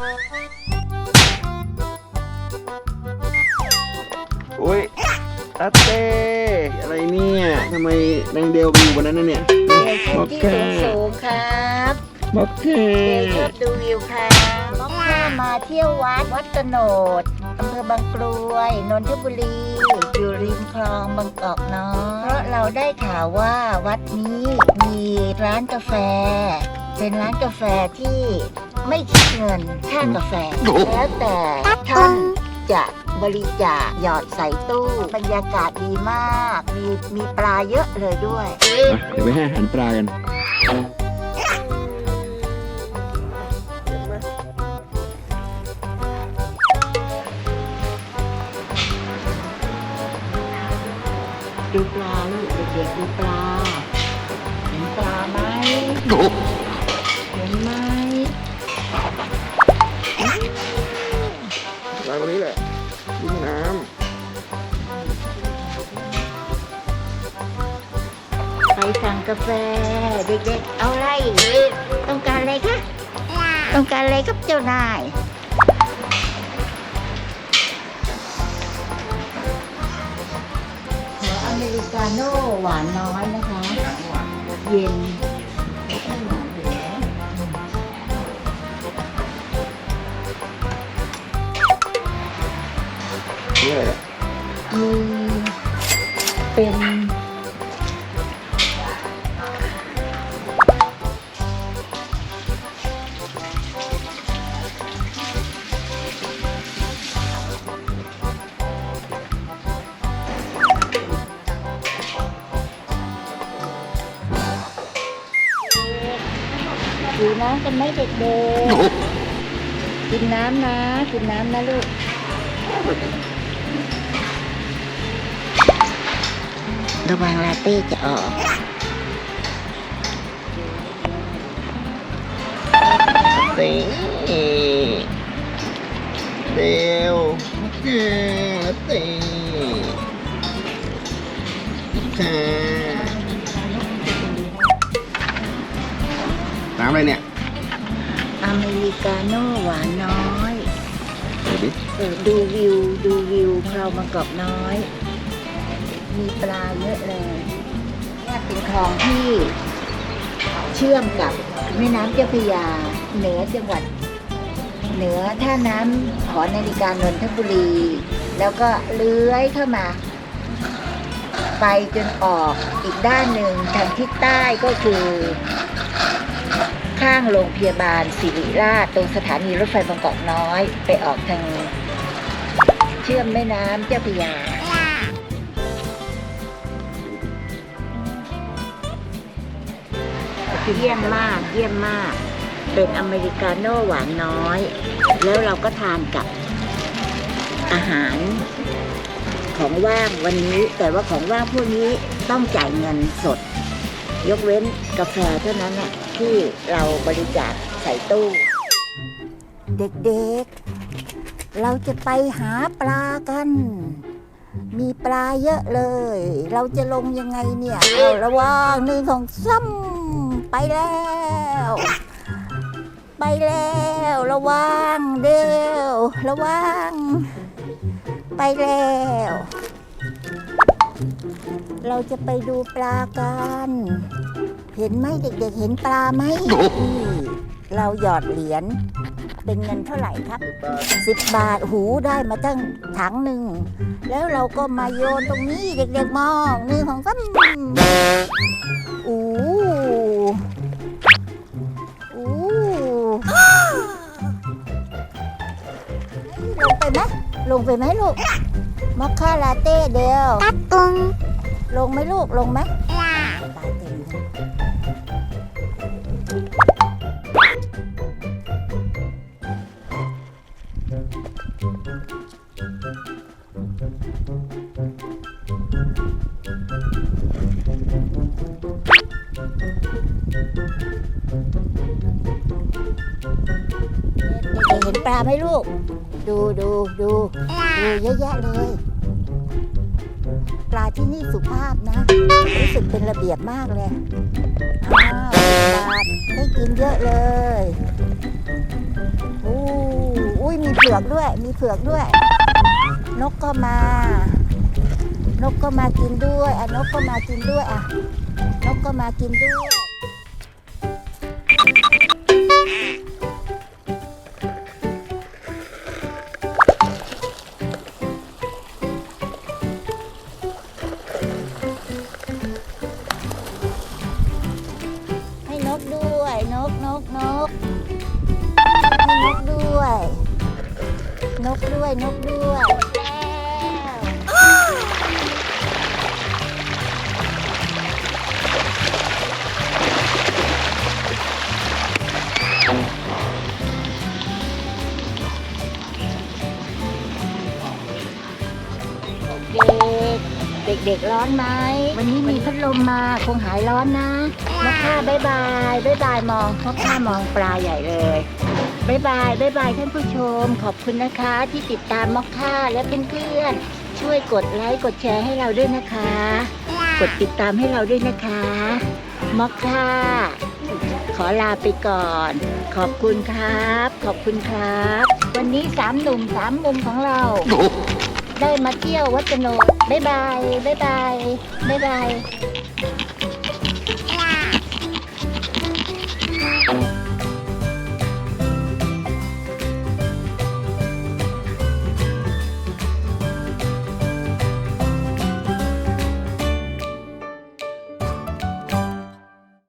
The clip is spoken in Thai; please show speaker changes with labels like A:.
A: อุ้ยอาเต้อะไรเนี่ยทำไมนางเดลไปอยู่บนนั้นน่ะเนี่ย
B: เดี๋ยวขึ้นที่สูงสูงๆครับ
A: โอเค
B: เดี๋ยวชอบดูวิวครับมอกข้ามาเที่ยววัดวัดกระโนดอำเภอบางกรวย นนทบุรี อยู่ริมคลองบางกอกน้อย เพราะเราได้ข่าวว่าวัดนี้มีร้านกาแฟ เป็นร้านกาแฟที่ ไม่คิดเงินค่ากาแฟ แล้วแต่ท่านจะบริจาคหยอดใส่ตู้ บรรยากาศดีมาก มีมีปลาเยอะเลยด้วย
A: อะเดี๋ยวไปให้อาหารปลากัน
B: ดูปลาลูกเด็กๆดูปลา เห็นปลาไหมเห็นไหม
A: ปลาตรงนี้แหละริมน้
B: ไปสั่งกาแฟเด็กๆเอาอะไรต้องการอะไรคะต้องการอะไรครับเจ้านายขออเมริกาโน่หวานน้อยนะคะ เย็น ดูน้ำกันไหมเด็กๆกินน้ำนะ กินน้ำนะลูกระวังลาเต้จะออก
A: เต้เดลเต้เต้ค่ะ อะไรเนี่ย
B: อเมริกาโน่หวานน้อย
A: ดูดิ
B: เออดูวิวดูวิวคลองบางกอกน้อย มีปลาเยอะเลยเนี่ยเป็นคลองที่เชื่อมกับแม่น้ำเจ้าพระยา เหนือจังหวัด เหนือท่าน้ำหอนาฬิกานนทบุรี แล้วก็เลื้อยเข้ามา ไปจนออกอีกด้านหนึ่งทางทิศใต้ก็คือ ข้างโรงพยาบาลศิริราชตรงสถานีรถไฟบางกอกน้อย ไปออกทางเชื่อมแม่น้ำเจ้าพระยา เยี่ยมมากเยี่ยมมาก เป็นอเมริกาโน่หวานน้อย แล้วเราก็ทานกับอาหารของว่างวันนี้ แต่ว่าของว่างพวกนี้ต้องจ่ายเงินสด ยกเว้นกาแฟเท่านั้นน่ะ ที่เราบริจาคใส่ตู้ เด็กๆ เราจะไปหาปลากัน มีปลาเยอะเลย เราจะลงยังไงเนี่ยเอาระวังหนึ่งของซ้ำไปแล้ว ไปแล้ว ระวังเดียวระวัง ไปแล้ว เราจะไปดูปลากัน เห็นไหมเด็กๆ เห็นปลาไหมนี่เราหยอดเหรียญเป็นเงินเท่าไหร่ครับสิบบาทหูได้มาตั้งถังหนึ่ง แล้วเราก็มาโยนตรงนี้เด็กๆมองหนึ่งของซ้ำอู้อู้ลงไปไหมลงไปไหมลูกมอคค่าลาเต้เดียวลงไหมลูกลงไหมตายเต็ม ด็กๆเห็นปลาไหมลูก ดูดูดูดูเยอะแยะเลย ปลาที่นี่สุภาพนะ รู้สึกเป็นระเบียบมากเลยอ้าวสิบบาทได้กินเยอะเลยอู้ผือกด้วย มีเผือกด้วย นกก็มา นกก็มากินด้วยอะนกก็มากินด้วยอะนกก็มากินด้วย กด้วย นกนกนกนกด้วย นกด้วยนกด้วย เด็กเด็กๆร้อนไหม วันนี้มีพัดลมมาคงหายร้อนนะมอคค่าบายบายบายบายมองมอคค่ามองปลาใหญ่เลยบายบายบายบายท่านผู้ชม ขอบคุณนะคะ ที่ติดตามมอคค่าและเพื่อนๆช่วยกดไลค์กดแชร์ให้เราด้วยนะคะ กดติดตามให้เราด้วยนะคะมอคค่าขอลาไปก่อน ขอบคุณครับ ขอบคุณครับ วันนี้สามหนุ่มสามมุมของเรา ได้มาเที่ยววัดจโนดบ๊ายบายบ๊ายบายบ๊ายบาย